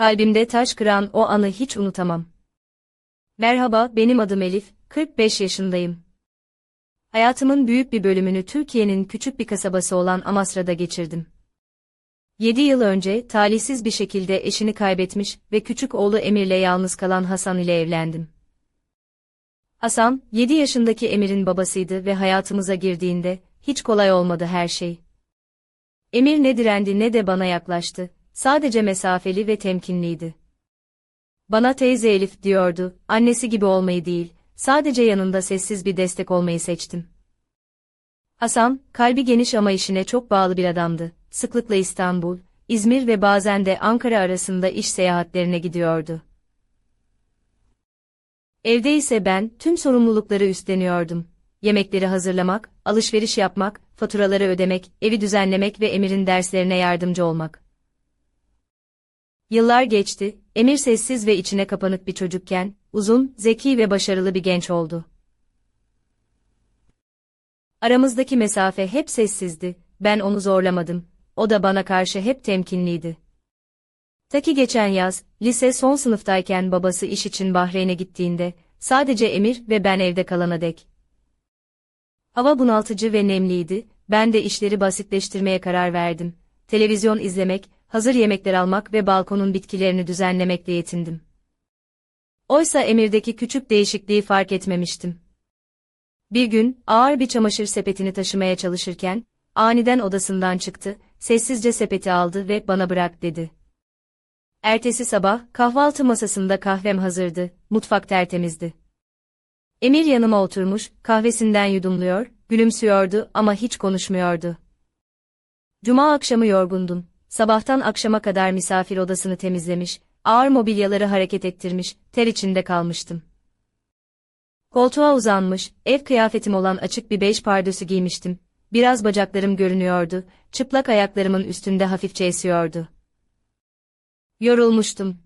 Kalbimde taş kıran o anı hiç unutamam. Merhaba, benim adım Elif, 45 yaşındayım. Hayatımın büyük bir bölümünü Türkiye'nin küçük bir kasabası olan Amasra'da geçirdim. 7 yıl önce talihsiz bir şekilde eşini kaybetmiş ve küçük oğlu Emir'le yalnız kalan Hasan ile evlendim. Hasan, 7 yaşındaki Emir'in babasıydı ve hayatımıza girdiğinde hiç kolay olmadı her şey. Emir ne direndi ne de bana yaklaştı, sadece mesafeli ve temkinliydi. Bana teyze Elif diyordu, annesi gibi olmayı değil, sadece yanında sessiz bir destek olmayı seçtim. Hasan, kalbi geniş ama işine çok bağlı bir adamdı. Sıklıkla İstanbul, İzmir ve bazen de Ankara arasında iş seyahatlerine gidiyordu. Evde ise ben tüm sorumlulukları üstleniyordum. Yemekleri hazırlamak, alışveriş yapmak, faturaları ödemek, evi düzenlemek ve Emir'in derslerine yardımcı olmak. Yıllar geçti, Emir sessiz ve içine kapanık bir çocukken, uzun, zeki ve başarılı bir genç oldu. Aramızdaki mesafe hep sessizdi, ben onu zorlamadım, o da bana karşı hep temkinliydi. Ta ki geçen yaz, lise son sınıftayken babası iş için Bahreyn'e gittiğinde, sadece Emir ve ben evde kalana dek. Hava bunaltıcı ve nemliydi, ben de işleri basitleştirmeye karar verdim. Televizyon izlemek, hazır yemekler almak ve balkonun bitkilerini düzenlemekle yetindim. Oysa Emir'deki küçük değişikliği fark etmemiştim. Bir gün, ağır bir çamaşır sepetini taşımaya çalışırken, aniden odasından çıktı, sessizce sepeti aldı ve bana bırak dedi. Ertesi sabah, kahvaltı masasında kahvem hazırdı, mutfak tertemizdi. Emir yanıma oturmuş, kahvesinden yudumluyor, gülümsüyordu ama hiç konuşmuyordu. Cuma akşamı yorgundum. Sabahtan akşama kadar misafir odasını temizlemiş, ağır mobilyaları hareket ettirmiş, ter içinde kalmıştım. Koltuğa uzanmış, ev kıyafetim olan açık bir bej pardösü giymiştim. Biraz bacaklarım görünüyordu, çıplak ayaklarımın üstünde hafifçe esiyordu. Yorulmuştum.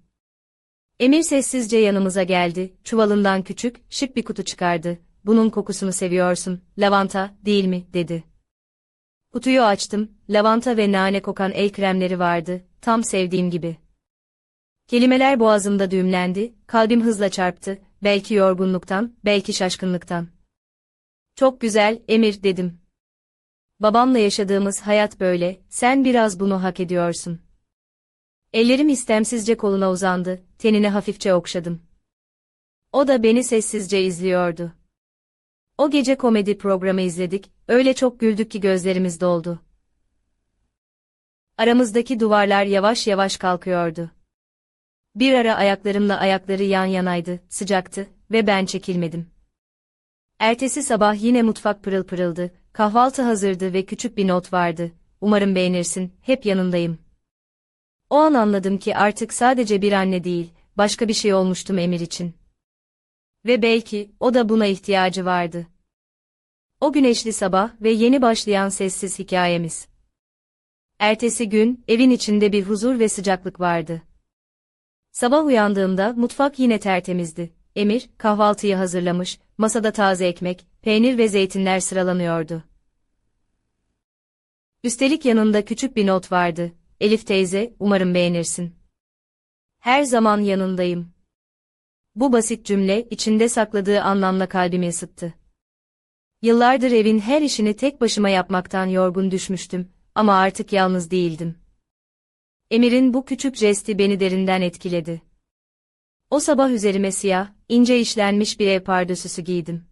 Emir sessizce yanımıza geldi, çuvalından küçük, şık bir kutu çıkardı. Bunun kokusunu seviyorsun, lavanta, değil mi, dedi. Kutuyu açtım, lavanta ve nane kokan el kremleri vardı, tam sevdiğim gibi. Kelimeler boğazımda düğümlendi, kalbim hızla çarptı, belki yorgunluktan, belki şaşkınlıktan. Çok güzel, Emir, dedim. Babamla yaşadığımız hayat böyle, sen biraz bunu hak ediyorsun. Ellerim istemsizce koluna uzandı, tenine hafifçe okşadım. O da beni sessizce izliyordu. O gece komedi programı izledik, öyle çok güldük ki gözlerimiz doldu. Aramızdaki duvarlar yavaş yavaş kalkıyordu. Bir ara ayaklarımla ayakları yan yanaydı, sıcaktı ve ben çekilmedim. Ertesi sabah yine mutfak pırıl pırıldı, kahvaltı hazırdı ve küçük bir not vardı. Umarım beğenirsin, hep yanındayım. O an anladım ki artık sadece bir anne değil, başka bir şey olmuştum Emir için. Ve belki, o da buna ihtiyacı vardı. O güneşli sabah ve yeni başlayan sessiz hikayemiz. Ertesi gün, evin içinde bir huzur ve sıcaklık vardı. Sabah uyandığımda mutfak yine tertemizdi. Emir, kahvaltıyı hazırlamış, masada taze ekmek, peynir ve zeytinler sıralanıyordu. Üstelik yanında küçük bir not vardı. Elif teyze, umarım beğenirsin. Her zaman yanındayım. Bu basit cümle, içinde sakladığı anlamla kalbimi ısıttı. Yıllardır evin her işini tek başıma yapmaktan yorgun düşmüştüm, ama artık yalnız değildim. Emir'in bu küçük jesti beni derinden etkiledi. O sabah üzerime siyah, ince işlenmiş bir ev pardösüsü giydim.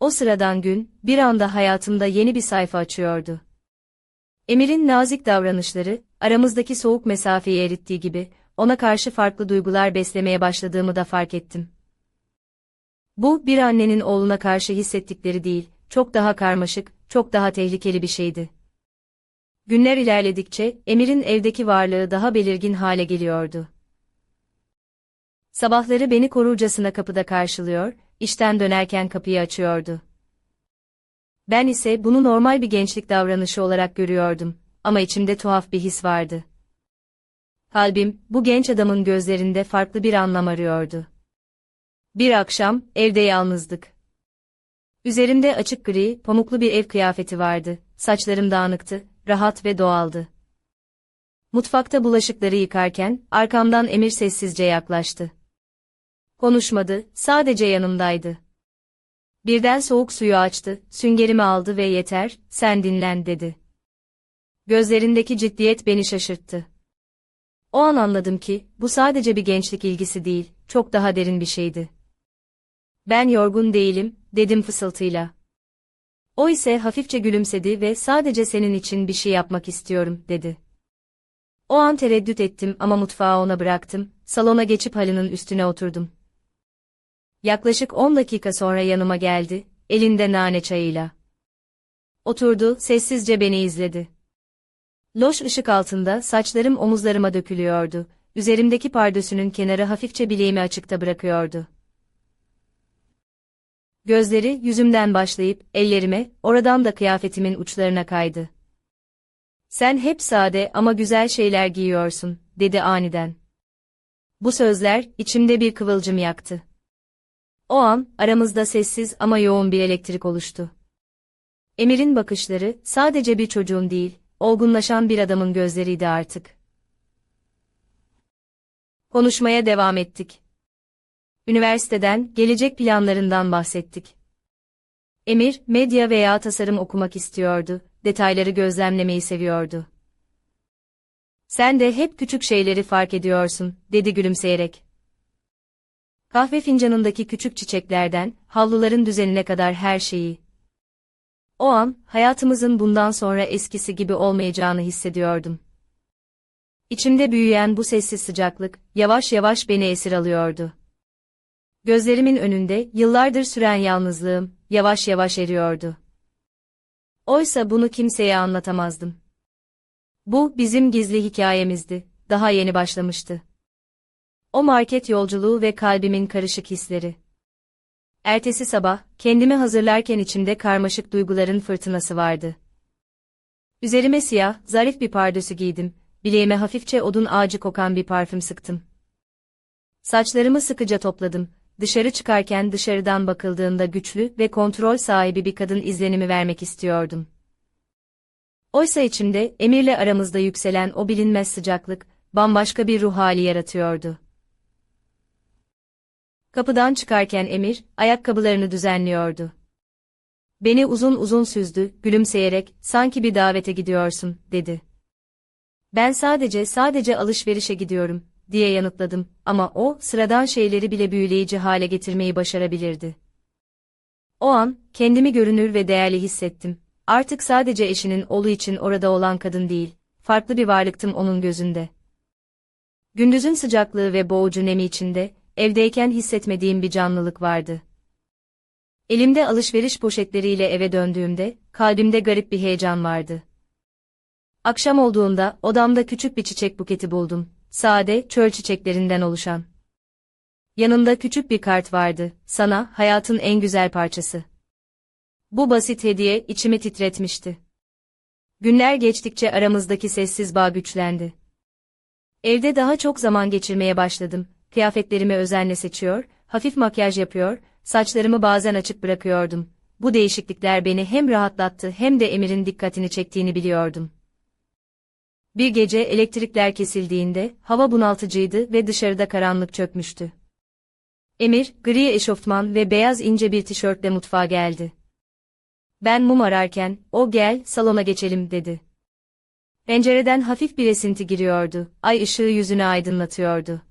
O sıradan gün, bir anda hayatımda yeni bir sayfa açıyordu. Emir'in nazik davranışları, aramızdaki soğuk mesafeyi erittiği gibi, ona karşı farklı duygular beslemeye başladığımı da fark ettim. Bu, bir annenin oğluna karşı hissettikleri değil, çok daha karmaşık, çok daha tehlikeli bir şeydi. Günler ilerledikçe, Emir'in evdeki varlığı daha belirgin hale geliyordu. Sabahları beni korurcasına kapıda karşılıyor, işten dönerken kapıyı açıyordu. Ben ise bunu normal bir gençlik davranışı olarak görüyordum, ama içimde tuhaf bir his vardı. Kalbim, bu genç adamın gözlerinde farklı bir anlam arıyordu. Bir akşam, evde yalnızdık. Üzerimde açık gri, pamuklu bir ev kıyafeti vardı, saçlarım dağınıktı, rahat ve doğaldı. Mutfakta bulaşıkları yıkarken, arkamdan Emir sessizce yaklaştı. Konuşmadı, sadece yanımdaydı. Birden soğuk suyu açtı, süngerimi aldı ve yeter, sen dinlen dedi. Gözlerindeki ciddiyet beni şaşırttı. O an anladım ki, bu sadece bir gençlik ilgisi değil, çok daha derin bir şeydi. Ben yorgun değilim, dedim fısıltıyla. O ise hafifçe gülümsedi ve sadece senin için bir şey yapmak istiyorum, dedi. O an tereddüt ettim ama mutfağı ona bıraktım, salona geçip halının üstüne oturdum. Yaklaşık 10 dakika sonra yanıma geldi, elinde nane çayıyla. Oturdu, sessizce beni izledi. Loş ışık altında saçlarım omuzlarıma dökülüyordu, üzerimdeki pardösünün kenarı hafifçe bileğimi açıkta bırakıyordu. Gözleri yüzümden başlayıp ellerime, oradan da kıyafetimin uçlarına kaydı. Sen hep sade ama güzel şeyler giyiyorsun, dedi aniden. Bu sözler içimde bir kıvılcım yaktı. O an aramızda sessiz ama yoğun bir elektrik oluştu. Emir'in bakışları sadece bir çocuğun değil, olgunlaşan bir adamın gözleriydi artık. Konuşmaya devam ettik. Üniversiteden, gelecek planlarından bahsettik. Emir, medya veya tasarım okumak istiyordu, detayları gözlemlemeyi seviyordu. Sen de hep küçük şeyleri fark ediyorsun, dedi gülümseyerek. Kahve fincanındaki küçük çiçeklerden, havluların düzenine kadar her şeyi. O an, hayatımızın bundan sonra eskisi gibi olmayacağını hissediyordum. İçimde büyüyen bu sessiz sıcaklık, yavaş yavaş beni esir alıyordu. Gözlerimin önünde, yıllardır süren yalnızlığım, yavaş yavaş eriyordu. Oysa bunu kimseye anlatamazdım. Bu, bizim gizli hikayemizdi, daha yeni başlamıştı. O market yolculuğu ve kalbimin karışık hisleri. Ertesi sabah, kendimi hazırlarken içimde karmaşık duyguların fırtınası vardı. Üzerime siyah, zarif bir pardösü giydim, bileğime hafifçe odun ağacı kokan bir parfüm sıktım. Saçlarımı sıkıca topladım, dışarı çıkarken dışarıdan bakıldığında güçlü ve kontrol sahibi bir kadın izlenimi vermek istiyordum. Oysa içimde, Emir'le aramızda yükselen o bilinmez sıcaklık, bambaşka bir ruh hali yaratıyordu. Kapıdan çıkarken Emir, ayakkabılarını düzenliyordu. Beni uzun uzun süzdü, gülümseyerek, sanki bir davete gidiyorsun, dedi. Ben sadece sadece alışverişe gidiyorum, diye yanıtladım, ama o, sıradan şeyleri bile büyüleyici hale getirmeyi başarabilirdi. O an, kendimi görünür ve değerli hissettim. Artık sadece eşinin oğlu için orada olan kadın değil, farklı bir varlıktım onun gözünde. Gündüzün sıcaklığı ve boğucu nemi içinde, evdeyken hissetmediğim bir canlılık vardı. Elimde alışveriş poşetleriyle eve döndüğümde, kalbimde garip bir heyecan vardı. Akşam olduğunda odamda küçük bir çiçek buketi buldum, sade, çöl çiçeklerinden oluşan. Yanında küçük bir kart vardı, sana, hayatın en güzel parçası. Bu basit hediye içimi titretmişti. Günler geçtikçe aramızdaki sessiz bağ güçlendi. Evde daha çok zaman geçirmeye başladım, kıyafetlerimi özenle seçiyor, hafif makyaj yapıyor, saçlarımı bazen açık bırakıyordum. Bu değişiklikler beni hem rahatlattı hem de Emir'in dikkatini çektiğini biliyordum. Bir gece elektrikler kesildiğinde hava bunaltıcıydı ve dışarıda karanlık çökmüştü. Emir, gri eşofman ve beyaz ince bir tişörtle mutfağa geldi. Ben mum ararken, o gel, salona geçelim dedi. Pencereden hafif bir esinti giriyordu, ay ışığı yüzünü aydınlatıyordu.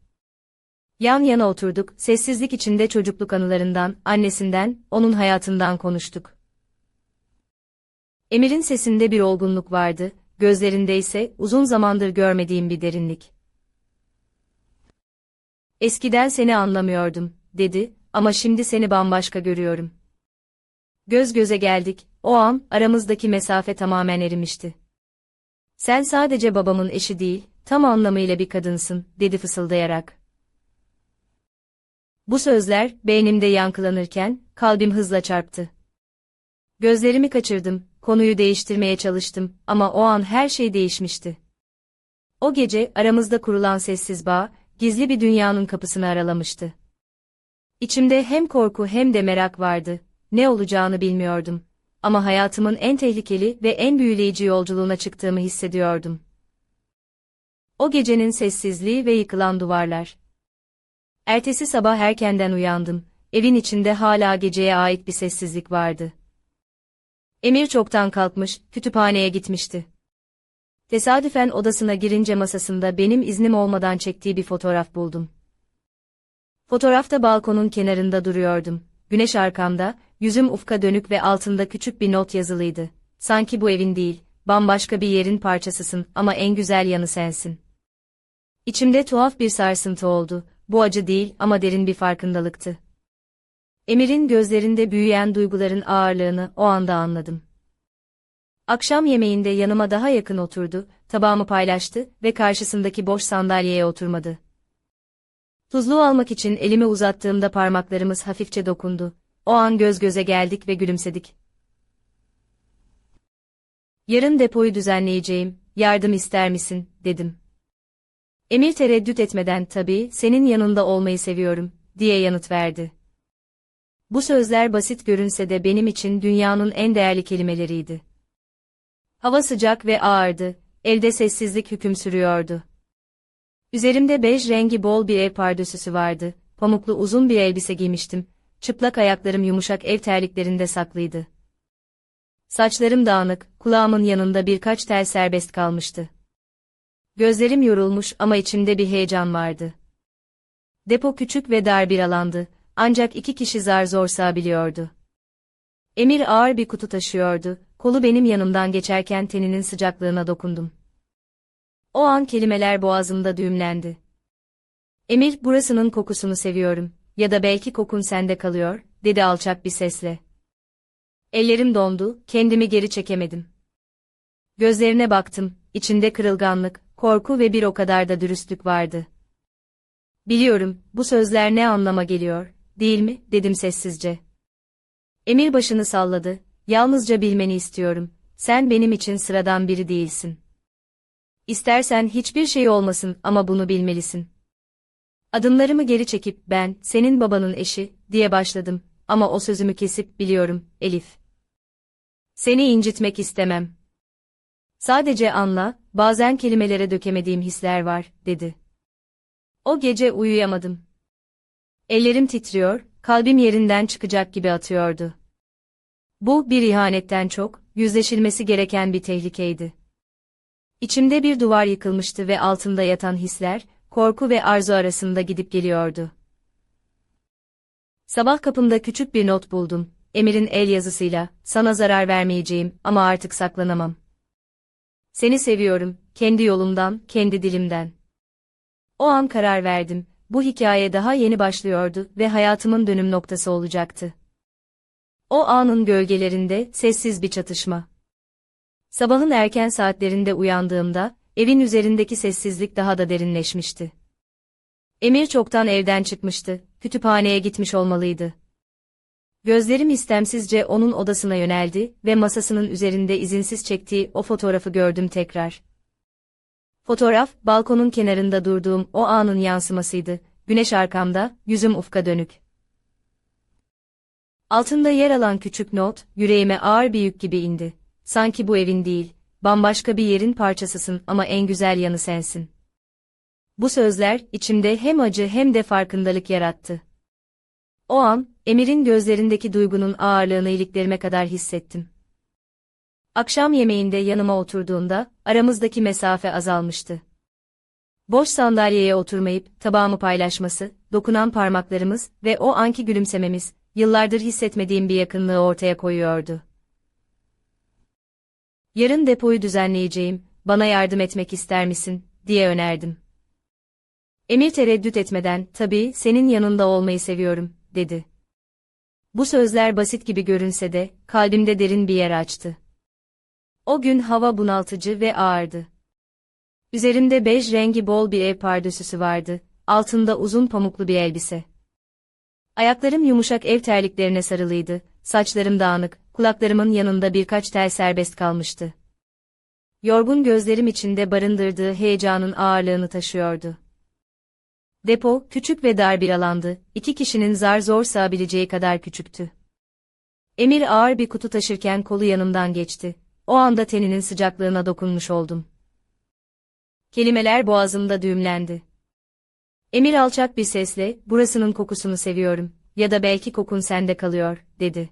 Yan yana oturduk, sessizlik içinde çocukluk anılarından, annesinden, onun hayatından konuştuk. Emir'in sesinde bir olgunluk vardı, gözlerinde ise uzun zamandır görmediğim bir derinlik. Eskiden seni anlamıyordum, dedi, ama şimdi seni bambaşka görüyorum. Göz göze geldik, o an, aramızdaki mesafe tamamen erimişti. Sen sadece babamın eşi değil, tam anlamıyla bir kadınsın, dedi fısıldayarak. Bu sözler, beynimde yankılanırken, kalbim hızla çarptı. Gözlerimi kaçırdım, konuyu değiştirmeye çalıştım ama o an her şey değişmişti. O gece aramızda kurulan sessiz bağ, gizli bir dünyanın kapısını aralamıştı. İçimde hem korku hem de merak vardı, ne olacağını bilmiyordum. Ama hayatımın en tehlikeli ve en büyüleyici yolculuğuna çıktığımı hissediyordum. O gecenin sessizliği ve yıkılan duvarlar. Ertesi sabah erkenden uyandım. Evin içinde hala geceye ait bir sessizlik vardı. Emir çoktan kalkmış, kütüphaneye gitmişti. Tesadüfen odasına girince masasında benim iznim olmadan çektiği bir fotoğraf buldum. Fotoğrafta balkonun kenarında duruyordum. Güneş arkamda, yüzüm ufka dönük ve altında küçük bir not yazılıydı. Sanki bu evin değil, bambaşka bir yerin parçasısın ama en güzel yanı sensin. İçimde tuhaf bir sarsıntı oldu. Bu acı değil ama derin bir farkındalıktı. Emir'in gözlerinde büyüyen duyguların ağırlığını o anda anladım. Akşam yemeğinde yanıma daha yakın oturdu, tabağımı paylaştı ve karşısındaki boş sandalyeye oturmadı. Tuzluğu almak için elimi uzattığımda parmaklarımız hafifçe dokundu. O an göz göze geldik ve gülümsedik. Yarın depoyu düzenleyeceğim, yardım ister misin, dedim. Emir tereddüt etmeden tabii, senin yanında olmayı seviyorum, diye yanıt verdi. Bu sözler basit görünse de benim için dünyanın en değerli kelimeleriydi. Hava sıcak ve ağırdı, evde sessizlik hüküm sürüyordu. Üzerimde bej rengi bol bir ev pardösüsü vardı, pamuklu uzun bir elbise giymiştim, çıplak ayaklarım yumuşak ev terliklerinde saklıydı. Saçlarım dağınık, kulağımın yanında birkaç tel serbest kalmıştı. Gözlerim yorulmuş ama içimde bir heyecan vardı. Depo küçük ve dar bir alandı, ancak iki kişi zar zor sığabiliyordu. Emir ağır bir kutu taşıyordu, kolu benim yanımdan geçerken teninin sıcaklığına dokundum. O an kelimeler boğazımda düğümlendi. Emir, burasının kokusunu seviyorum, ya da belki kokun sende kalıyor, dedi alçak bir sesle. Ellerim dondu, kendimi geri çekemedim. Gözlerine baktım, içinde kırılganlık, korku ve bir o kadar da dürüstlük vardı. Biliyorum, bu sözler ne anlama geliyor, değil mi, dedim sessizce. Emir başını salladı, yalnızca bilmeni istiyorum, sen benim için sıradan biri değilsin. İstersen hiçbir şey olmasın ama bunu bilmelisin. Adımlarımı geri çekip ben, senin babanın eşi, diye başladım ama o sözümü kesip biliyorum, Elif. Seni incitmek istemem. Sadece anla, bazen kelimelere dökemediğim hisler var, dedi. O gece uyuyamadım. Ellerim titriyor, kalbim yerinden çıkacak gibi atıyordu. Bu bir ihanetten çok, yüzleşilmesi gereken bir tehlikeydi. İçimde bir duvar yıkılmıştı ve altında yatan hisler, korku ve arzu arasında gidip geliyordu. Sabah kapımda küçük bir not buldum. Emir'in el yazısıyla, sana zarar vermeyeceğim ama artık saklanamam. Seni seviyorum, kendi yolumdan, kendi dilimden. O an karar verdim, bu hikaye daha yeni başlıyordu ve hayatımın dönüm noktası olacaktı. O anın gölgelerinde, sessiz bir çatışma. Sabahın erken saatlerinde uyandığımda, evin üzerindeki sessizlik daha da derinleşmişti. Emir çoktan evden çıkmıştı, kütüphaneye gitmiş olmalıydı. Gözlerim istemsizce onun odasına yöneldi ve masasının üzerinde izinsiz çektiği o fotoğrafı gördüm tekrar. Fotoğraf, balkonun kenarında durduğum o anın yansımasıydı, güneş arkamda, yüzüm ufka dönük. Altında yer alan küçük not, yüreğime ağır bir yük gibi indi. Sanki bu evin değil, bambaşka bir yerin parçasısın ama en güzel yanı sensin. Bu sözler, içimde hem acı hem de farkındalık yarattı. O an, Emir'in gözlerindeki duygunun ağırlığını iliklerime kadar hissettim. Akşam yemeğinde yanıma oturduğunda, aramızdaki mesafe azalmıştı. Boş sandalyeye oturmayıp, tabağımı paylaşması, dokunan parmaklarımız ve o anki gülümsememiz, yıllardır hissetmediğim bir yakınlığı ortaya koyuyordu. Yarın depoyu düzenleyeceğim, bana yardım etmek ister misin, diye önerdim. Emir tereddüt etmeden, tabii, senin yanında olmayı seviyorum, dedi. Bu sözler basit gibi görünse de, kalbimde derin bir yer açtı. O gün hava bunaltıcı ve ağırdı. Üzerimde bej rengi bol bir ev pardösüsü vardı, altında uzun pamuklu bir elbise. Ayaklarım yumuşak ev terliklerine sarılıydı, saçlarım dağınık, kulaklarımın yanında birkaç tel serbest kalmıştı. Yorgun gözlerim içinde barındırdığı heyecanın ağırlığını taşıyordu. Depo, küçük ve dar bir alandı, iki kişinin zar zor sığabileceği kadar küçüktü. Emir ağır bir kutu taşırken kolu yanımdan geçti. O anda teninin sıcaklığına dokunmuş oldum. Kelimeler boğazımda düğümlendi. Emir alçak bir sesle, burasının kokusunu seviyorum, ya da belki kokun sende kalıyor, dedi.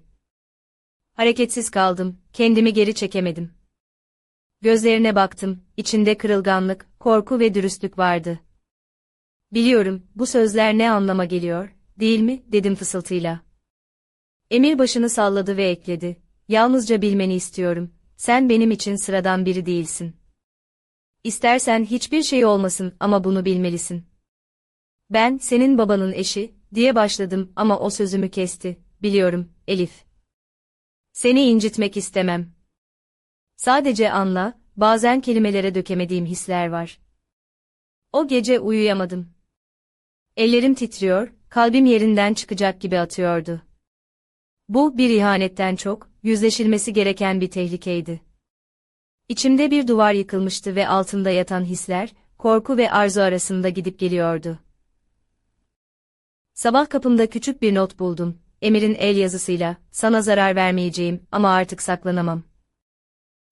Hareketsiz kaldım, kendimi geri çekemedim. Gözlerine baktım, içinde kırılganlık, korku ve dürüstlük vardı. Biliyorum, bu sözler ne anlama geliyor, değil mi, dedim fısıltıyla. Emir başını salladı ve ekledi. Yalnızca bilmeni istiyorum, sen benim için sıradan biri değilsin. İstersen hiçbir şey olmasın ama bunu bilmelisin. Ben, senin babanın eşi, diye başladım ama o sözümü kesti. Biliyorum, Elif. Seni incitmek istemem. Sadece anla, bazen kelimelere dökemediğim hisler var. O gece uyuyamadım. Ellerim titriyor, kalbim yerinden çıkacak gibi atıyordu. Bu bir ihanetten çok, yüzleşilmesi gereken bir tehlikeydi. İçimde bir duvar yıkılmıştı ve altında yatan hisler, korku ve arzu arasında gidip geliyordu. Sabah kapımda küçük bir not buldum. Emir'in el yazısıyla, sana zarar vermeyeceğim ama artık saklanamam.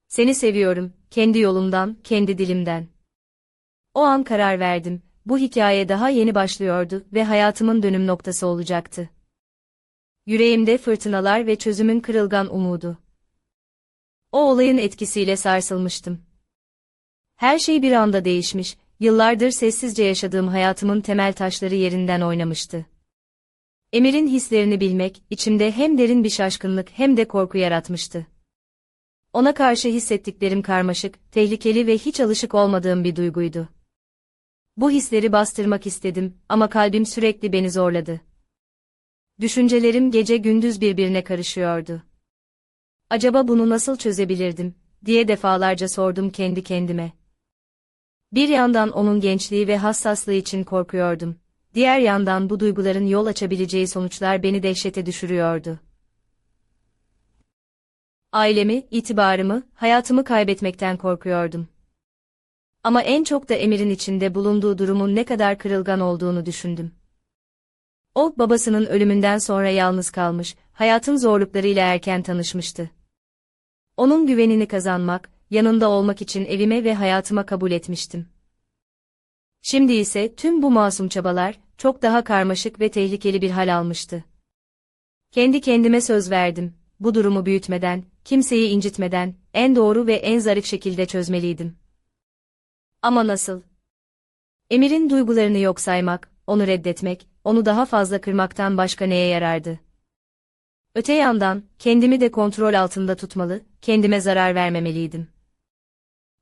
Seni seviyorum, kendi yolumdan, kendi dilimden. O an karar verdim, bu hikaye daha yeni başlıyordu ve hayatımın dönüm noktası olacaktı. Yüreğimde fırtınalar ve çözümün kırılgan umudu. O olayın etkisiyle sarsılmıştım. Her şey bir anda değişmiş, yıllardır sessizce yaşadığım hayatımın temel taşları yerinden oynamıştı. Emir'in hislerini bilmek, içimde hem derin bir şaşkınlık hem de korku yaratmıştı. Ona karşı hissettiklerim karmaşık, tehlikeli ve hiç alışık olmadığım bir duyguydu. Bu hisleri bastırmak istedim ama kalbim sürekli beni zorladı. Düşüncelerim gece gündüz birbirine karışıyordu. Acaba bunu nasıl çözebilirdim, diye defalarca sordum kendi kendime. Bir yandan onun gençliği ve hassaslığı için korkuyordum. Diğer yandan bu duyguların yol açabileceği sonuçlar beni dehşete düşürüyordu. Ailemi, itibarımı, hayatımı kaybetmekten korkuyordum. Ama en çok da Emir'in içinde bulunduğu durumun ne kadar kırılgan olduğunu düşündüm. O, babasının ölümünden sonra yalnız kalmış, hayatın zorluklarıyla erken tanışmıştı. Onun güvenini kazanmak, yanında olmak için evime ve hayatıma kabul etmiştim. Şimdi ise tüm bu masum çabalar, çok daha karmaşık ve tehlikeli bir hal almıştı. Kendi kendime söz verdim, bu durumu büyütmeden, kimseyi incitmeden, en doğru ve en zarif şekilde çözmeliydim. Ama nasıl? Emir'in duygularını yok saymak, onu reddetmek, onu daha fazla kırmaktan başka neye yarardı? Öte yandan, kendimi de kontrol altında tutmalı, kendime zarar vermemeliydim.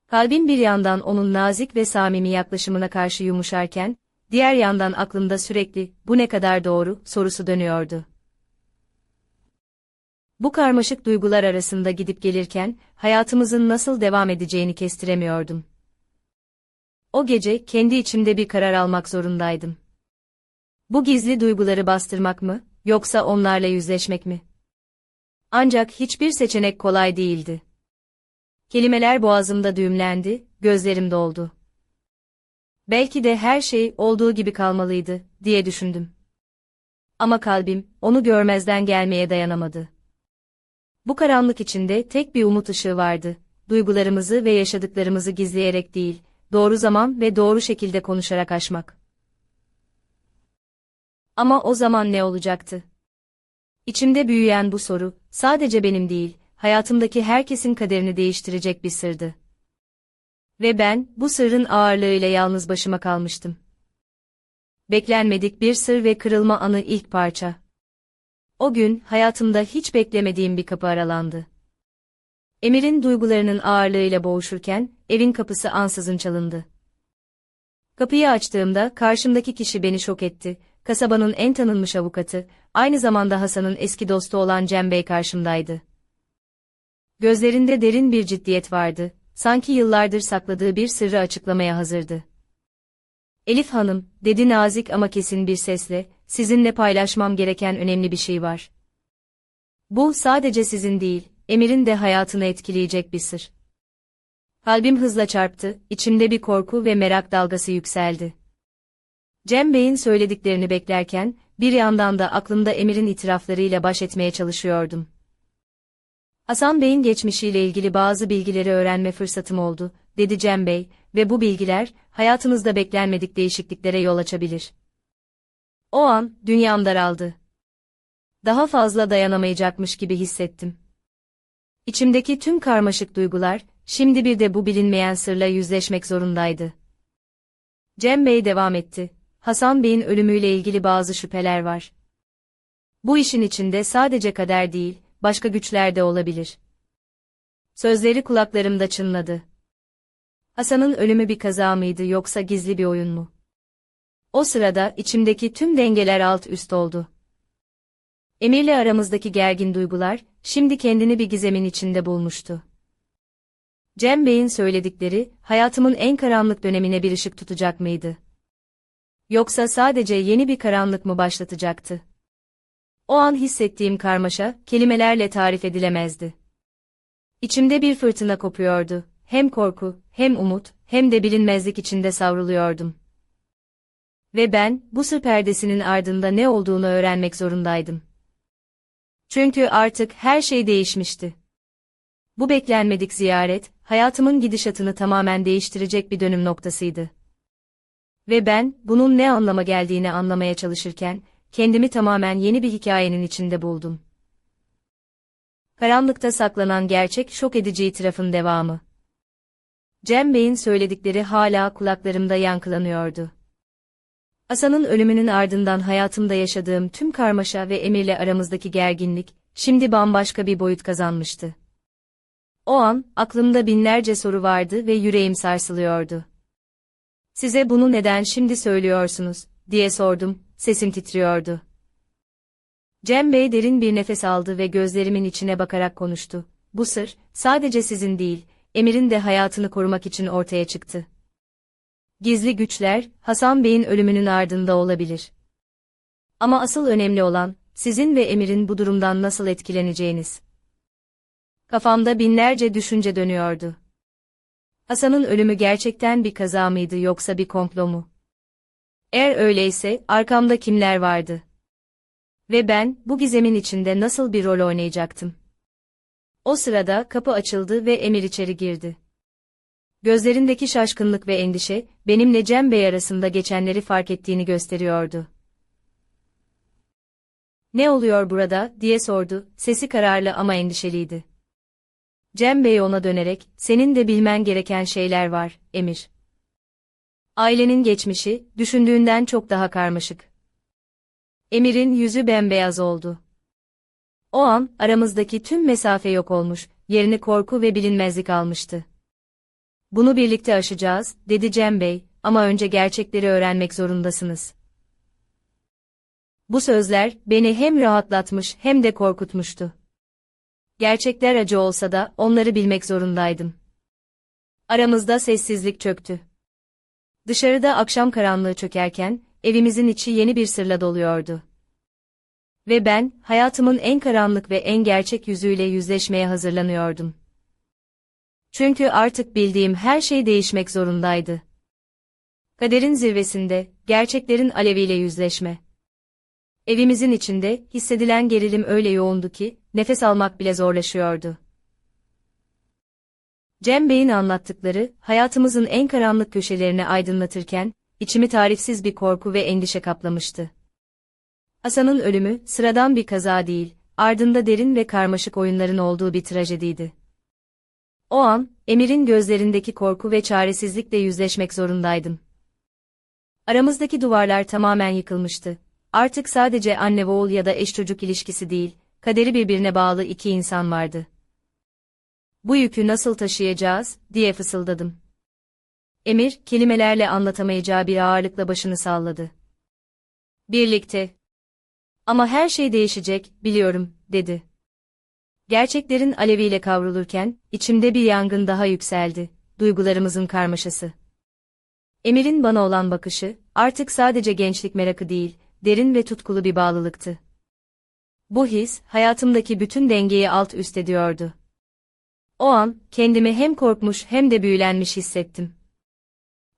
Kalbim bir yandan onun nazik ve samimi yaklaşımına karşı yumuşarken, diğer yandan aklımda sürekli, bu ne kadar doğru, sorusu dönüyordu. Bu karmaşık duygular arasında gidip gelirken, hayatımızın nasıl devam edeceğini kestiremiyordum. O gece, kendi içimde bir karar almak zorundaydım. Bu gizli duyguları bastırmak mı, yoksa onlarla yüzleşmek mi? Ancak hiçbir seçenek kolay değildi. Kelimeler boğazımda düğümlendi, gözlerim doldu. Belki de her şey olduğu gibi kalmalıydı, diye düşündüm. Ama kalbim, onu görmezden gelmeye dayanamadı. Bu karanlık içinde tek bir umut ışığı vardı, duygularımızı ve yaşadıklarımızı gizleyerek değil, doğru zaman ve doğru şekilde konuşarak aşmak. Ama o zaman ne olacaktı? İçimde büyüyen bu soru, sadece benim değil, hayatımdaki herkesin kaderini değiştirecek bir sırdı. Ve ben, bu sırrın ağırlığıyla yalnız başıma kalmıştım. Beklenmedik bir sır ve kırılma anı ilk parça. O gün, hayatımda hiç beklemediğim bir kapı aralandı. Emir'in duygularının ağırlığıyla boğuşurken, evin kapısı ansızın çalındı. Kapıyı açtığımda karşımdaki kişi beni şok etti, kasabanın en tanınmış avukatı, aynı zamanda Hasan'ın eski dostu olan Cem Bey karşımdaydı. Gözlerinde derin bir ciddiyet vardı, sanki yıllardır sakladığı bir sırrı açıklamaya hazırdı. Elif Hanım, dedi nazik ama kesin bir sesle, sizinle paylaşmam gereken önemli bir şey var. Bu sadece sizin değil, Emir'in de hayatını etkileyecek bir sır. Kalbim hızla çarptı, içimde bir korku ve merak dalgası yükseldi. Cem Bey'in söylediklerini beklerken, bir yandan da aklımda Emir'in itiraflarıyla baş etmeye çalışıyordum. Hasan Bey'in geçmişiyle ilgili bazı bilgileri öğrenme fırsatım oldu, dedi Cem Bey, ve bu bilgiler, hayatınızda beklenmedik değişikliklere yol açabilir. O an, dünyam daraldı. Daha fazla dayanamayacakmış gibi hissettim. İçimdeki tüm karmaşık duygular, şimdi bir de bu bilinmeyen sırla yüzleşmek zorundaydı. Cem Bey devam etti. Hasan Bey'in ölümüyle ilgili bazı şüpheler var. Bu işin içinde sadece kader değil, başka güçler de olabilir. Sözleri kulaklarımda çınladı. Hasan'ın ölümü bir kaza mıydı yoksa gizli bir oyun mu? O sırada içimdeki tüm dengeler alt üst oldu. Emir'le aramızdaki gergin duygular, şimdi kendini bir gizemin içinde bulmuştu. Cem Bey'in söyledikleri, hayatımın en karanlık dönemine bir ışık tutacak mıydı? Yoksa sadece yeni bir karanlık mı başlatacaktı? O an hissettiğim karmaşa, kelimelerle tarif edilemezdi. İçimde bir fırtına kopuyordu, hem korku, hem umut, hem de bilinmezlik içinde savruluyordum. Ve ben, bu sır perdesinin ardında ne olduğunu öğrenmek zorundaydım. Çünkü artık her şey değişmişti. Bu beklenmedik ziyaret, hayatımın gidişatını tamamen değiştirecek bir dönüm noktasıydı. Ve ben, bunun ne anlama geldiğini anlamaya çalışırken, kendimi tamamen yeni bir hikayenin içinde buldum. Karanlıkta saklanan gerçek şok edici itirafın devamı. Cem Bey'in söyledikleri hala kulaklarımda yankılanıyordu. Hasan'ın ölümünün ardından hayatımda yaşadığım tüm karmaşa ve Emir'le aramızdaki gerginlik, şimdi bambaşka bir boyut kazanmıştı. O an, aklımda binlerce soru vardı ve yüreğim sarsılıyordu. Size bunu neden şimdi söylüyorsunuz, diye sordum, sesim titriyordu. Cem Bey derin bir nefes aldı ve gözlerimin içine bakarak konuştu. Bu sır, sadece sizin değil, Emir'in de hayatını korumak için ortaya çıktı. Gizli güçler, Hasan Bey'in ölümünün ardında olabilir. Ama asıl önemli olan, sizin ve Emir'in bu durumdan nasıl etkileneceğiniz. Kafamda binlerce düşünce dönüyordu. Hasan'ın ölümü gerçekten bir kaza mıydı yoksa bir komplo mu? Eğer öyleyse, arkamda kimler vardı? Ve ben, bu gizemin içinde nasıl bir rol oynayacaktım? O sırada kapı açıldı ve Emir içeri girdi. Gözlerindeki şaşkınlık ve endişe, benimle Cem Bey arasında geçenleri fark ettiğini gösteriyordu. Ne oluyor burada, diye sordu, sesi kararlı ama endişeliydi. Cem Bey ona dönerek, senin de bilmen gereken şeyler var, Emir. Ailenin geçmişi, düşündüğünden çok daha karmaşık. Emir'in yüzü bembeyaz oldu. O an, aramızdaki tüm mesafe yok olmuş, yerini korku ve bilinmezlik almıştı. Bunu birlikte aşacağız, dedi Cem Bey, ama önce gerçekleri öğrenmek zorundasınız. Bu sözler, beni hem rahatlatmış hem de korkutmuştu. Gerçekler acı olsa da, onları bilmek zorundaydım. Aramızda sessizlik çöktü. Dışarıda akşam karanlığı çökerken, evimizin içi yeni bir sırla doluyordu. Ve ben, hayatımın en karanlık ve en gerçek yüzüyle yüzleşmeye hazırlanıyordum. Çünkü artık bildiğim her şey değişmek zorundaydı. Kaderin zirvesinde, gerçeklerin aleviyle yüzleşme. Evimizin içinde, hissedilen gerilim öyle yoğundu ki, nefes almak bile zorlaşıyordu. Cem Bey'in anlattıkları, hayatımızın en karanlık köşelerini aydınlatırken, içimi tarifsiz bir korku ve endişe kaplamıştı. Hasan'ın ölümü, sıradan bir kaza değil, ardında derin ve karmaşık oyunların olduğu bir trajediydi. O an, Emir'in gözlerindeki korku ve çaresizlikle yüzleşmek zorundaydım. Aramızdaki duvarlar tamamen yıkılmıştı. Artık sadece anne ve oğul ya da eş çocuk ilişkisi değil, kaderi birbirine bağlı iki insan vardı. Bu yükü nasıl taşıyacağız, diye fısıldadım. Emir, kelimelerle anlatamayacağı bir ağırlıkla başını salladı. Birlikte. Ama her şey değişecek, biliyorum, dedi. Gerçeklerin aleviyle kavrulurken, içimde bir yangın daha yükseldi, duygularımızın karmaşası. Emir'in bana olan bakışı, artık sadece gençlik merakı değil, derin ve tutkulu bir bağlılıktı. Bu his, hayatımdaki bütün dengeyi alt üst ediyordu. O an, kendimi hem korkmuş hem de büyülenmiş hissettim.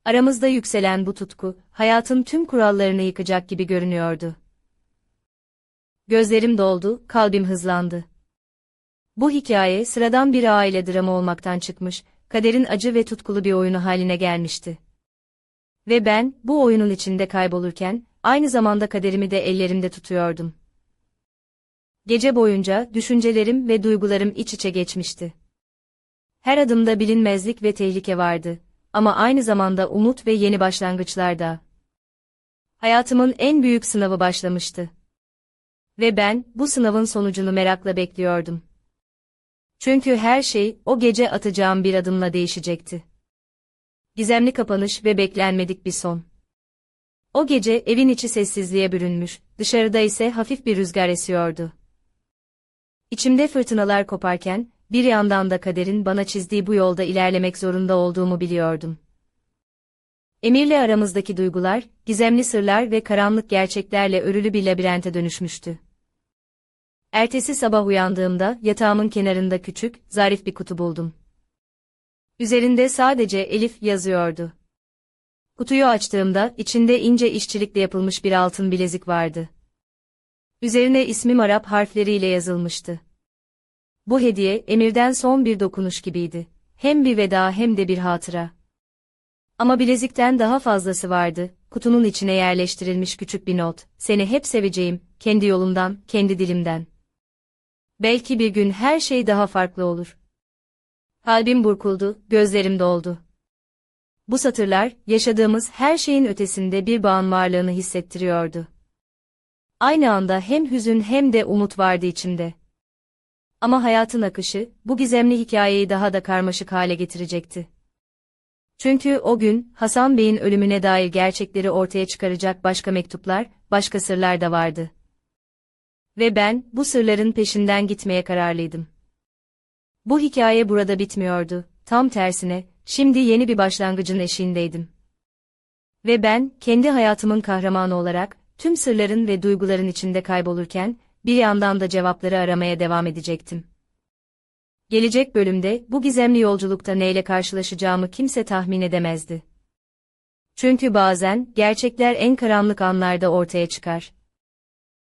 Aramızda yükselen bu tutku, hayatın tüm kurallarını yıkacak gibi görünüyordu. Gözlerim doldu, kalbim hızlandı. Bu hikaye sıradan bir aile dramı olmaktan çıkmış, kaderin acı ve tutkulu bir oyunu haline gelmişti. Ve ben, bu oyunun içinde kaybolurken, aynı zamanda kaderimi de ellerimde tutuyordum. Gece boyunca, düşüncelerim ve duygularım iç içe geçmişti. Her adımda bilinmezlik ve tehlike vardı, ama aynı zamanda umut ve yeni başlangıçlar da. Hayatımın en büyük sınavı başlamıştı. Ve ben, bu sınavın sonucunu merakla bekliyordum. Çünkü her şey, o gece atacağım bir adımla değişecekti. Gizemli kapanış ve beklenmedik bir son. O gece evin içi sessizliğe bürünmüş, dışarıda ise hafif bir rüzgar esiyordu. İçimde fırtınalar koparken, bir yandan da kaderin bana çizdiği bu yolda ilerlemek zorunda olduğumu biliyordum. Emir'le aramızdaki duygular, gizemli sırlar ve karanlık gerçeklerle örülü bir labirente dönüşmüştü. Ertesi sabah uyandığımda yatağımın kenarında küçük, zarif bir kutu buldum. Üzerinde sadece Elif yazıyordu. Kutuyu açtığımda içinde ince işçilikle yapılmış bir altın bilezik vardı. Üzerine ismim Arap harfleriyle yazılmıştı. Bu hediye Emir'den son bir dokunuş gibiydi. Hem bir veda hem de bir hatıra. Ama bilezikten daha fazlası vardı. Kutunun içine yerleştirilmiş küçük bir not. Seni hep seveceğim, kendi yolumdan, kendi dilimden. Belki bir gün her şey daha farklı olur. Kalbim burkuldu, gözlerim doldu. Bu satırlar, yaşadığımız her şeyin ötesinde bir bağın varlığını hissettiriyordu. Aynı anda hem hüzün hem de umut vardı içimde. Ama hayatın akışı, bu gizemli hikayeyi daha da karmaşık hale getirecekti. Çünkü o gün, Hasan Bey'in ölümüne dair gerçekleri ortaya çıkaracak başka mektuplar, başka sırlar da vardı. Ve ben, bu sırların peşinden gitmeye kararlıydım. Bu hikaye burada bitmiyordu, tam tersine, şimdi yeni bir başlangıcın eşiğindeydim. Ve ben, kendi hayatımın kahramanı olarak, tüm sırların ve duyguların içinde kaybolurken, bir yandan da cevapları aramaya devam edecektim. Gelecek bölümde, bu gizemli yolculukta neyle karşılaşacağımı kimse tahmin edemezdi. Çünkü bazen, gerçekler en karanlık anlarda ortaya çıkar.